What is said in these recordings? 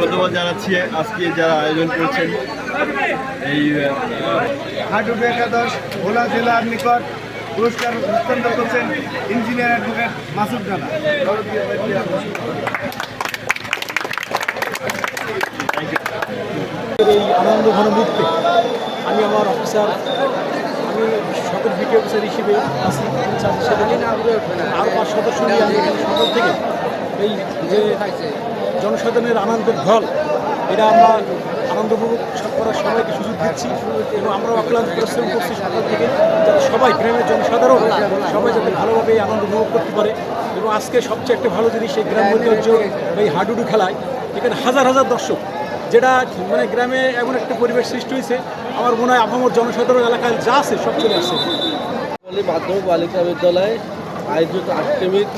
ধন্যবাদ জানাচ্ছি আজকে যারা আয়োজন করছেন। এই হাডুডু একাদশ ভোলা জেলার নিকট পুরস্কার হস্তান্তর করছেন ইঞ্জিনিয়ার অ্যাডভোকেট মাসুদ রানা। এই আনন্দ ঘন মুহূর্তে আমি আমার অফিসার আমি সকল বিটি অফিসার হিসেবে আছি। আর পাঁচ সদস্য নিয়ে আমি সদর থেকে এই যে জনসাধারণের আনন্দের ঢল এটা আমরা আনন্দ উপভোগ করার সবাইকে সুযোগ দিচ্ছি এবং আমরাও অক্লান্ত পরিশ্রম করছি সকাল থেকে যাতে সবাই গ্রামের জনসাধারণ সবাই যাতে ভালোভাবে এই আনন্দ উপভোগ করতে পারে এবং আজকে সবচেয়ে একটা ভালো জিনিস এই গ্রাম ঐতিহ্য এই হাডুডু খেলায় এখানে হাজার হাজার দর্শক যেটা মানে গ্রামে এমন একটা পরিবেশ সৃষ্টি হয়েছে, আমার মনে হয় আপামর জনসাধারণ এলাকায় যা আছে সব চলে আসছে। মাধ্যমিক বালিকা বিদ্যালয়ে আয়োজিত আটকেমিক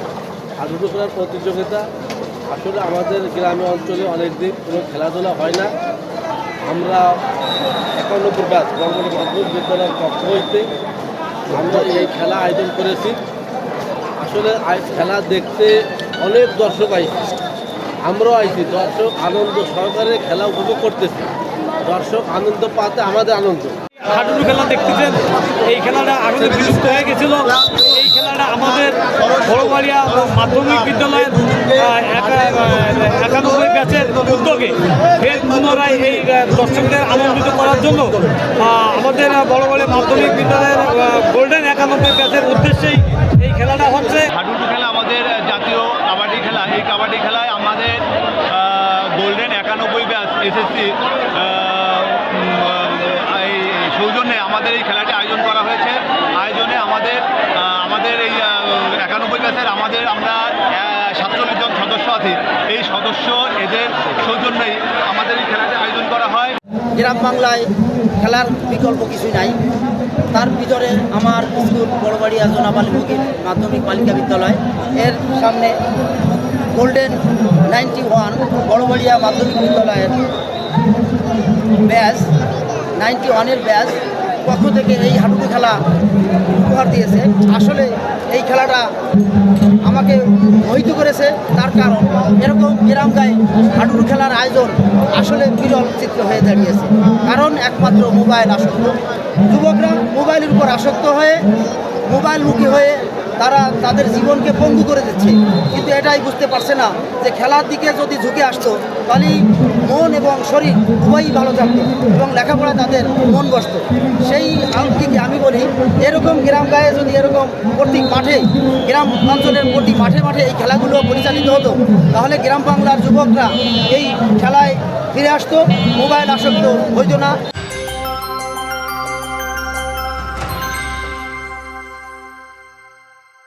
হাডুডু খেলার প্রতিযোগিতা। আসলে আমাদের গ্রামে অঞ্চলে অনেক দিন কোনো খেলাধুলা হয় না। আমরা একানব্বই ব্যাচ বঙ্গবন্ধু মাধ্যমিক বিদ্যালয়ের পক্ষ হইতে আমরা এই খেলা আয়োজন করেছি। আসলে খেলা দেখতে অনেক দর্শক আইছে। আমরাও আইছি দর্শক আনন্দ সহকারে খেলা উপভোগ করতেছি। দর্শক আনন্দ পাতে আমাদের আনন্দ। হাডুডু খেলা দেখতেছেন এই খেলাটা আগে বিলুপ্ত হয়ে গেছিল। এই খেলাটা আমাদের বড়বাড়িয়া মাধ্যমিক বিদ্যালয়ের একানব্বই ব্যাচের উদ্যোগে ফের পুনরায় এই দর্শকদের আনন্দিত করার জন্য আমাদের বড়বাড়িয়া মাধ্যমিক বিদ্যালয়ের গোল্ডেন একানব্বই ব্যাচের উদ্দেশ্যেই এই খেলাটা হচ্ছে। হাডুডু এসএসসি এই সৌজন্যে আমাদের এই খেলাটি আয়োজন করা হয়েছে। আয়োজনে আমাদের আমাদের এই একানব্বই ব্যাচের আমাদের আমরা সাতচল্লিশ জন সদস্য আছি। এই সদস্য এদের সৌজন্যেই আমাদের এই খেলাটি আয়োজন করা হয়। গ্রাম বাংলায় খেলার বিকল্প কিছুই নাই। তার ভিতরে আমার স্কুল বড়বাড়িয়া জোনাবালি মাধ্যমিক বালিকা বিদ্যালয়। এর সামনে গোল্ডেন নাইনটি ওয়ান বড়বাড়িয়া মাধ্যমিক বিদ্যালয়ের ব্যাচ নাইনটি ওয়ানের ব্যাচ পক্ষ থেকে এই হাডুডু খেলা উপহার দিয়েছে। আসলে এই খেলাটা আমাকে মোহিত করেছে, তার কারণ এরকম গ্রাম গায়ে হাডুডু খেলার আয়োজন আসলে বিরল চিত্র হয়ে দাঁড়িয়েছে। কারণ একমাত্র মোবাইল আসক্ত। যুবকরা মোবাইলের উপর আসক্ত হয়ে মোবাইলমুখী হয়ে তারা তাদের জীবনকে পঙ্গু করে দিচ্ছে। কিন্তু এটাই বুঝতে পারছে না যে খেলার দিকে যদি ঝুঁকে আসতো তাহলেই মন এবং শরীর উভয়ই ভালো থাকতো এবং লেখাপড়া তাদের মন বসত সেই দিকে আমি বলি, এরকম গ্রাম গায়ে যদি এরকম প্রতি মাঠে, গ্রাম অঞ্চলের প্রতি মাঠে মাঠে এই খেলাগুলো পরিচালিত হতো, তাহলে গ্রাম বাংলার যুবকরা এই খেলায় ফিরে আসতো, মোবাইল আসক্ত হইতো না।